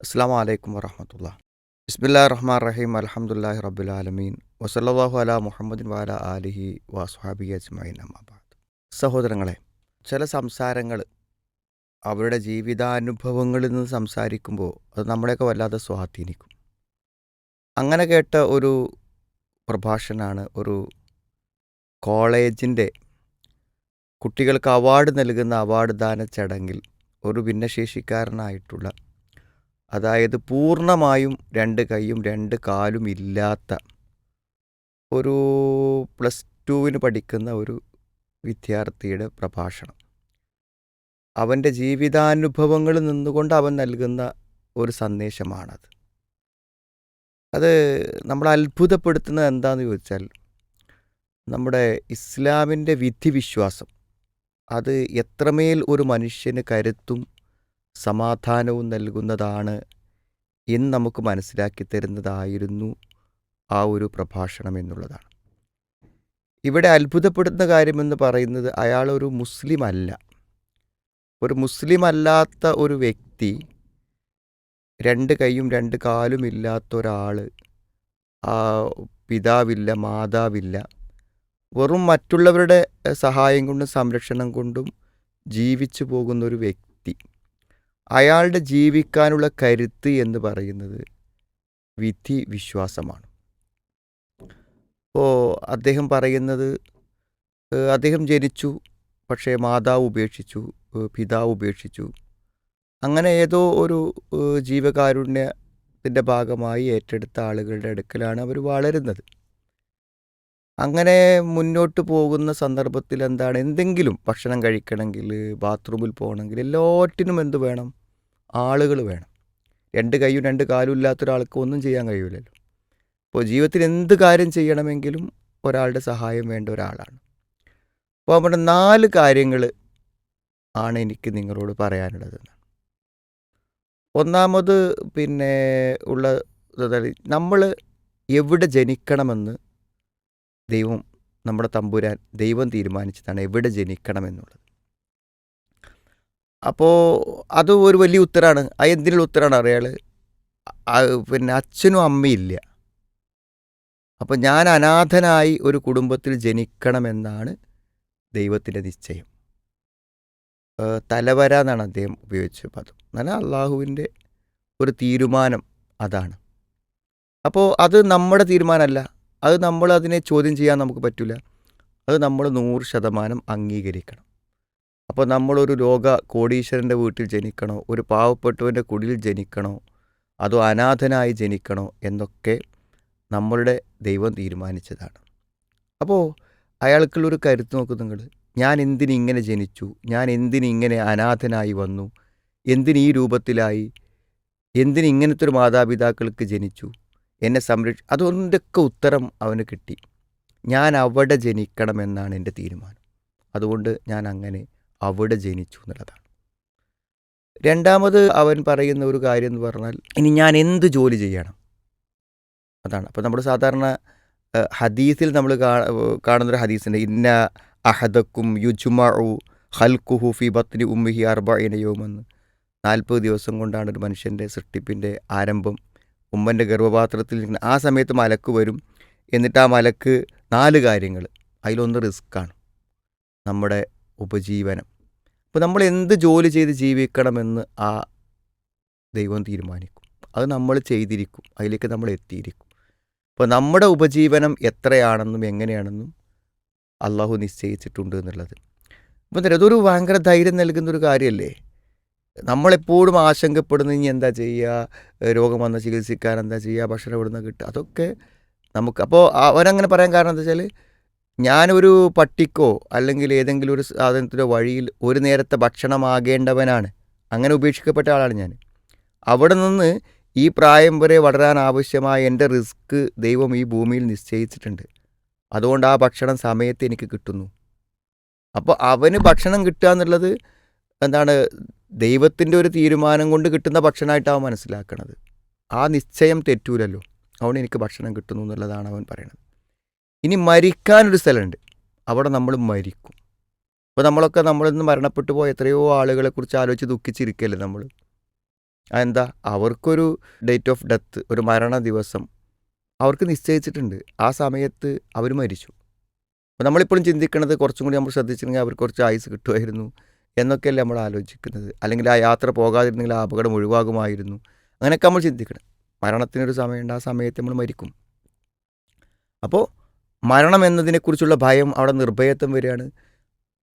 അസ്സാം വലൈക്കും വറഹമത്തുള്ള ബിസ്മില്ലാ റഹ്മാൻ റഹീം അലഹമുല്ലാഹി റബുലാലമീൻ വസല്ലാഹു അല മുഹമ്മദിൻ വാല ആലിഹി വാസ്ഹാബി അജ്മൈൻ അമ്മാബാദ് സഹോദരങ്ങളെ ചില സംസാരങ്ങൾ അവരുടെ ജീവിതാനുഭവങ്ങളിൽ നിന്ന് സംസാരിക്കുമ്പോൾ അത് നമ്മളെയൊക്കെ വല്ലാതെ സ്വാധീനിക്കും. അങ്ങനെ കേട്ട ഒരു പ്രഭാഷണമാണ് ഒരു കോളേജിന്റെ കുട്ടികൾക്ക് അവാർഡ് നൽകുന്ന അവാർഡ് ദാന ചടങ്ങിൽ ഒരു ഭിന്നശേഷിക്കാരനായിട്ടുള്ള അതായത് പൂർണമായും രണ്ട് കൈയും രണ്ട് കാലും ഇല്ലാത്ത ഒരു പ്ലസ് ടുവിന് പഠിക്കുന്ന ഒരു വിദ്യാർത്ഥിയുടെ പ്രഭാഷണം. അവന്റെ ജീവിതാനുഭവങ്ങളിൽ നിന്നുകൊണ്ട് അവൻ നൽകുന്ന ഒരു സന്ദേശമാണത്. അത് നമ്മൾ അത്ഭുതപ്പെടുത്തുന്നത് എന്താണെന്ന് ചോദിച്ചാൽ നമ്മുടെ ഇസ്ലാമിന്റെ വിധിവിശ്വാസം അത് എത്രമേൽ ഒരു മനുഷ്യന് കരുത്തും സമാധാനവും നൽകുന്നതാണ് എന്ന് നമുക്ക് മനസ്സിലാക്കി തരുന്നതായിരുന്നു ആ ഒരു പ്രഭാഷണം എന്നുള്ളതാണ്. ഇവിടെ അത്ഭുതപ്പെടുന്ന കാര്യമെന്ന് പറയുന്നത് അയാൾ ഒരു മുസ്ലിം അല്ല ഒരു മുസ്ലിം അല്ലാത്ത ഒരു വ്യക്തി രണ്ട് കൈയും രണ്ട് കാലും ഇല്ലാത്ത ഒരാൾ പിതാവില്ല മാതാവില്ല വെറും മറ്റുള്ളവരുടെ സഹായം കൊണ്ടും സംരക്ഷണം കൊണ്ടും ജീവിച്ചു പോകുന്ന ഒരു വ്യക്തി. അയാളുടെ ജീവിക്കാനുള്ള കരുത്ത് എന്ന് പറയുന്നത് വിധി വിശ്വാസമാണ്. അപ്പോൾ അദ്ദേഹം പറയുന്നത് അദ്ദേഹം ജനിച്ചു പക്ഷേ മാതാവ് ഉപേക്ഷിച്ചു പിതാവ് ഉപേക്ഷിച്ചു. അങ്ങനെ ഏതോ ഒരു ജീവകാരുണ്യത്തിന്റെ ഭാഗമായി ഏറ്റെടുത്ത ആളുകളുടെ അടുക്കലാണ് അവർ വളരുന്നത്. അങ്ങനെ മുന്നോട്ട് പോകുന്ന സന്ദർഭത്തിൽ എന്താണ്? എന്തെങ്കിലും ഭക്ഷണം കഴിക്കണമെങ്കിൽ ബാത്റൂമിൽ പോകണമെങ്കിൽ എല്ലാറ്റിനും എന്ത് വേണം? ആളുകൾ വേണം. രണ്ട് കൈയും രണ്ട് കാലും ഇല്ലാത്ത ഒരാൾക്ക് ഒന്നും ചെയ്യാൻ കഴിയില്ലല്ലോ അപ്പോൾ ജീവിതത്തിൽ എന്ത് കാര്യം ചെയ്യണമെങ്കിലും ഒരാളുടെ സഹായം വേണ്ട ഒരാളാണ്. അപ്പോൾ നമ്മുടെ നാല് കാര്യങ്ങൾ ആണ് എനിക്ക് നിങ്ങളോട് പറയാനുള്ളത്. ഒന്നാമത് പിന്നെ ഉള്ള നമ്മൾ എവിടെ ജനിക്കണമെന്ന് ദൈവം നമ്മുടെ തമ്പുരാൻ ദൈവം തീരുമാനിച്ചതാണ് എവിടെ ജനിക്കണമെന്നുള്ളത്. അപ്പോൾ അത് ഒരു വലിയ ഉത്തരമാണ് ആ എന്തിനുള്ള ഉത്തരമാണ് അറിയാൾ പിന്നെ അച്ഛനും അമ്മയില്ല അപ്പോൾ ഞാൻ അനാഥനായി ഒരു കുടുംബത്തിൽ ജനിക്കണമെന്നാണ് ദൈവത്തിന്റെ നിശ്ചയം. തലവര എന്നാണ് അദ്ദേഹം ഉപയോഗിച്ച പദം. എന്നാൽ അള്ളാഹുവിന്റെ ഒരു തീരുമാനം അതാണ്. അപ്പോൾ അത് നമ്മുടെ തീരുമാനമല്ല. അത് നമ്മൾ അതിനെ ചോദ്യം ചെയ്യാൻ നമുക്ക് പറ്റില്ല അത് നമ്മൾ നൂറ് ശതമാനം അംഗീകരിക്കണം. അപ്പോൾ നമ്മളൊരു രോഗ കോടീശ്വരന്റെ വീട്ടിൽ ജനിക്കണോ? ഒരു പാവപ്പെട്ടവന്റെ കുടിയിൽ ജനിക്കണോ? അതോ അനാഥനായി ജനിക്കണോ? എന്നൊക്കെ നമ്മളുടെ ദൈവം തീരുമാനിച്ചതാണ്. അപ്പോൾ അയാൾക്കുള്ളൊരു കരുത്ത് നോക്കൂ നിങ്ങൾ. ഞാൻ എന്തിനിങ്ങനെ ജനിച്ചു? ഞാൻ എന്തിനിങ്ങനെ അനാഥനായി വന്നു? എന്തിന് ഈ രൂപത്തിലായി? എന്തിന് ഇങ്ങനത്തെ ഒരു മാതാപിതാക്കൾക്ക് ജനിച്ചു? എന്നെ സംരക്ഷ അതൊക്കെ ഉത്തരം അവന് കിട്ടി? ഞാൻ അവിടെ ജനിക്കണമെന്നാണ് എന്റെ തീരുമാനം. അതുകൊണ്ട് ഞാൻ അങ്ങനെ അവിടെ ജനിച്ചു എന്നുള്ളതാണ്. രണ്ടാമത് അവൻ പറയുന്ന ഒരു കാര്യം എന്ന് പറഞ്ഞാൽ ഇനി ഞാൻ എന്ത് ജോലി ചെയ്യണം? അതാണ്. അപ്പോൾ നമ്മൾ സാധാരണ ഹദീസിൽ നമ്മൾ കാണുന്നൊരു ഹദീസിന്റെ ഇന്ന അഹദക്കും യുജുമു ഹൽക്കുഹു ഫി ബത്നി ഉമ്മിഹി അർബൈനയോമെന്ന് നാൽപ്പത് ദിവസം കൊണ്ടാണ് ഒരു മനുഷ്യന്റെ സൃഷ്ടിപ്പിന്റെ ആരംഭം. ഉമ്മന്റെ ഗർഭപാത്രത്തിൽ ആ സമയത്ത് മലക്ക് വരും. എന്നിട്ട് ആ മലക്ക് നാല് കാര്യങ്ങൾ. അതിലൊന്ന് റിസ്ക്കാണ്. നമ്മുടെ ഉപജീവനം. അപ്പോൾ നമ്മൾ എന്ത് ജോലി ചെയ്ത് ജീവിക്കണമെന്ന് ആ ദൈവം തീരുമാനിക്കും. അത് നമ്മൾ ചെയ്തിരിക്കും. അതിലേക്ക് നമ്മൾ എത്തിയിരിക്കും. അപ്പോൾ നമ്മുടെ ഉപജീവനം എത്രയാണെന്നും എങ്ങനെയാണെന്നും അള്ളാഹു നിശ്ചയിച്ചിട്ടുണ്ട് എന്നുള്ളത്. അപ്പം അതൊരു ഭയങ്കര ധൈര്യം നൽകുന്നൊരു കാര്യമല്ലേ? നമ്മളെപ്പോഴും ആശങ്കപ്പെടുന്ന ഇനി എന്താ ചെയ്യുക? രോഗം വന്ന് ചികിത്സിക്കാൻ എന്താ ചെയ്യുക? ഭക്ഷണം എവിടുന്ന് കിട്ടുക? അതൊക്കെ നമുക്ക് അപ്പോൾ അവനങ്ങനെ പറയാൻ കാരണം എന്താ വെച്ചാൽ ഞാനൊരു പട്ടിക്കോ അല്ലെങ്കിൽ ഏതെങ്കിലും ഒരു സാധനത്തിന്റെ വഴിയിൽ ഒരു നേരത്തെ ഭക്ഷണമാകേണ്ടവനാണ്. അങ്ങനെ ഉപേക്ഷിക്കപ്പെട്ട ആളാണ് ഞാൻ. അവിടെ നിന്ന് ഈ പ്രായം വരെ വളരാൻ ആവശ്യമായ എന്റെ റിസ്ക് ദൈവം ഈ ഭൂമിയിൽ നിശ്ചയിച്ചിട്ടുണ്ട്. അതുകൊണ്ട് ആ ഭക്ഷണം സമയത്ത് എനിക്ക് കിട്ടുന്നു. അപ്പോൾ അവന് ഭക്ഷണം കിട്ടുക എന്നുള്ളത് എന്താണ് ദൈവത്തിന്റെ ഒരു തീരുമാനം കൊണ്ട് കിട്ടുന്ന ഭക്ഷണമായിട്ടാണ് മനസ്സിലാക്കണത്. ആ നിശ്ചയം തെറ്റൂലല്ലോ. അതുകൊണ്ട് എനിക്ക് ഭക്ഷണം കിട്ടുന്നു എന്നുള്ളതാണ് അവൻ പറയണത് ഇനി മരിക്കാനൊരു സ്ഥലമുണ്ട്. അവിടെ നമ്മൾ മരിക്കും. അപ്പോൾ നമ്മളൊക്കെ നമ്മളിന്ന് മരണപ്പെട്ടു പോയ എത്രയോ ആളുകളെക്കുറിച്ച് ആലോചിച്ച് ദുഃഖിച്ചിരിക്കല്ലേ നമ്മൾ? എന്താ? അവർക്കൊരു ഡേറ്റ് ഓഫ് ഡെത്ത് ഒരു മരണ ദിവസം അവർക്ക് നിശ്ചയിച്ചിട്ടുണ്ട്. ആ സമയത്ത് അവർ മരിച്ചു. അപ്പോൾ നമ്മളിപ്പോഴും ചിന്തിക്കുന്നത് കുറച്ചും കൂടി നമ്മൾ ശ്രദ്ധിച്ചിരുന്നെങ്കിൽ അവർക്ക് കുറച്ച് ആയുസ് കിട്ടുമായിരുന്നു എന്നൊക്കെയല്ലേ നമ്മൾ ആലോചിക്കുന്നത്. അല്ലെങ്കിൽ ആ യാത്ര പോകാതിരുന്നെങ്കിൽ ആ അപകടം ഒഴിവാകുമായിരുന്നു. അങ്ങനെയൊക്കെ നമ്മൾ ചിന്തിക്കണം. മരണത്തിനൊരു സമയമുണ്ട്. ആ സമയത്ത് നമ്മൾ മരിക്കും. അപ്പോൾ മരണം എന്നതിനെക്കുറിച്ചുള്ള ഭയം അവിടെ നിർഭയത്വം വരികയാണ്.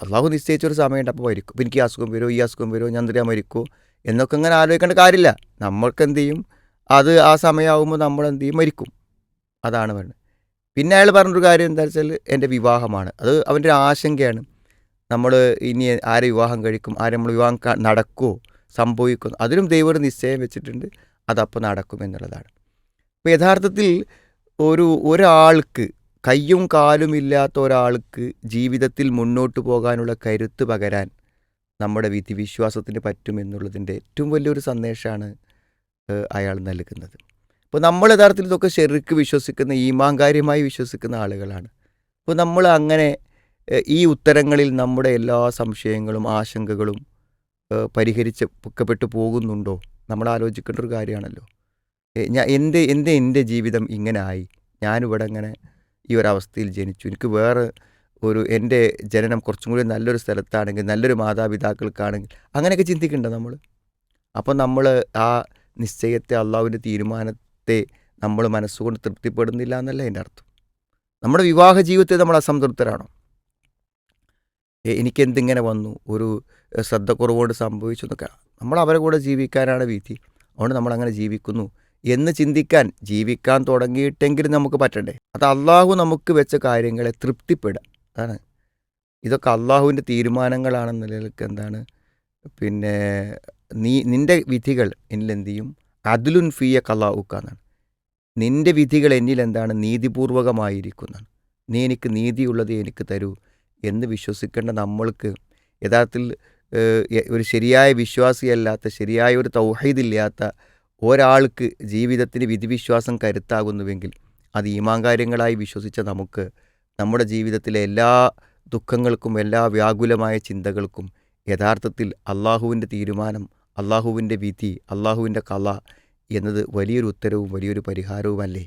അള്ളാഹു നിശ്ചയിച്ചൊരു സമയമുണ്ട്. അപ്പോൾ മരിക്കും. ഇപ്പം എനിക്ക് അസുഖം വരുമോ? ഈ അസുഖം വരുമോ? ഞാൻ എന്തിനാ മരിക്കുമോ എന്നൊക്കെ ഇങ്ങനെ ആലോചിക്കേണ്ട കാര്യമില്ല. നമ്മൾക്ക് എന്ത് ചെയ്യും? അത് ആ സമയമാകുമ്പോൾ നമ്മൾ എന്ത് ചെയ്യും? മരിക്കും. അതാണ് പറയുന്നത് പിന്നെ അയാൾ പറഞ്ഞൊരു കാര്യം എന്താ വെച്ചാൽ എന്റെ വിവാഹമാണ്. അത് അവന്റെ ഒരു ആശങ്കയാണ്. നമ്മൾ ഇനി ആരെ വിവാഹം കഴിക്കും? ആരെ നമ്മൾ വിവാഹം നടക്കുമോ സംഭവിക്കും അതിലും ദൈവം നിശ്ചയം വെച്ചിട്ടുണ്ട്. അതപ്പോൾ നടക്കും എന്നുള്ളതാണ്. അപ്പോൾ യഥാർത്ഥത്തിൽ ഒരു ഒരാൾക്ക് കയ്യും കാലുമില്ലാത്ത ഒരാൾക്ക് ജീവിതത്തിൽ മുന്നോട്ട് പോകാനുള്ള കരുത്ത് പകരാൻ നമ്മുടെ വിധി വിശ്വാസത്തിന് പറ്റുമെന്നുള്ളതിന്റെ ഏറ്റവും വലിയൊരു സന്ദേശമാണ് അയാൾ നൽകുന്നത്. അപ്പോൾ നമ്മൾ യഥാർത്ഥത്തിൽ ഇതൊക്കെ ശരിക്ക് വിശ്വസിക്കുന്ന ഈമാങ്കാര്യമായി വിശ്വസിക്കുന്ന ആളുകളാണ്. അപ്പോൾ നമ്മൾ അങ്ങനെ ഈ ഉത്തരങ്ങളിൽ നമ്മുടെ എല്ലാ സംശയങ്ങളും ആശങ്കകളും പരിഹരിച്ച് പൊക്കപ്പെട്ടു പോകുന്നുണ്ടോ? നമ്മൾ ആലോചിക്കേണ്ട ഒരു കാര്യമാണല്ലോ. ഞാൻ എന്റെ എന്റെ എന്റെ ജീവിതം ഇങ്ങനെ ആയി. ഞാനിവിടെ ഇങ്ങനെ ഈ അവസ്ഥയിൽ ജനിച്ചു. എനിക്ക് വേറെ ഒരു എന്റെ ജനനം കുറച്ചും കൂടി നല്ലൊരു സ്ഥലത്താണെങ്കിൽ നല്ലൊരു മാതാപിതാക്കൾക്കാണെങ്കിൽ അങ്ങനെയൊക്കെ ചിന്തിക്കണ്ട നമ്മൾ. അപ്പോൾ നമ്മൾ ആ നിശ്ചയത്തെ അള്ളാഹുവിന്റെ തീരുമാനത്തെ നമ്മൾ മനസ്സുകൊണ്ട് തൃപ്തിപ്പെടുന്നില്ല എന്നല്ല എന്റെ അർത്ഥം. നമ്മുടെ വിവാഹ ജീവിതത്തെ നമ്മൾ അസംതൃപ്തരാണോ? എനിക്കെന്തിങ്ങനെ വന്നു? ഒരു ശ്രദ്ധക്കുറവുകൊണ്ട് സംഭവിച്ചു എന്നൊക്കെ. നമ്മൾ അവരെ കൂടെ ജീവിക്കാനാണ് വിധി. അതുകൊണ്ട് നമ്മളങ്ങനെ ജീവിക്കുന്നു. എന്ന് ചിന്തിക്കാൻ ജീവിക്കാൻ തുടങ്ങിയിട്ടെങ്കിലും നമുക്ക് പറ്റണ്ടേ? അത് അള്ളാഹു നമുക്ക് വെച്ച കാര്യങ്ങളെ തൃപ്തിപ്പെടാം അതാണ്. ഇതൊക്കെ അള്ളാഹുവിന്റെ തീരുമാനങ്ങളാണെന്ന നിലയ്ക്ക് എന്താണ്? പിന്നെ നീ നിന്റെ വിധികൾ എന്നിൽ എന്ത് ചെയ്യും? അതിലുൻ ഫിയ കലാവുക്കാന്നാണ് നിന്റെ വിധികൾ എന്നിൽ എന്താണ്? നീതിപൂർവകമായിരിക്കുന്നതാണ്. നീ എനിക്ക് നീതിയുള്ളത് എനിക്ക് തരൂ എന്ന് വിശ്വസിക്കേണ്ട നമ്മൾക്ക് യഥാർത്ഥത്തിൽ ഒരു ശരിയായ വിശ്വാസിയല്ലാത്ത ശരിയായ ഒരു തൗഹീദില്ലാത്ത ഒരാൾക്ക് ജീവിതത്തിന് വിധിവിശ്വാസം കരുത്താകുന്നുവെങ്കിൽ അത് ഈമാങ്കാര്യങ്ങളായി വിശ്വസിച്ച നമുക്ക് നമ്മുടെ ജീവിതത്തിലെ എല്ലാ ദുഃഖങ്ങൾക്കും എല്ലാ വ്യാകുലമായ ചിന്തകൾക്കും യഥാർത്ഥത്തിൽ അള്ളാഹുവിന്റെ തീരുമാനം അള്ളാഹുവിന്റെ വിധി അള്ളാഹുവിന്റെ കല എന്നത് വലിയൊരു ഉത്തരവും വലിയൊരു പരിഹാരവുമല്ലേ?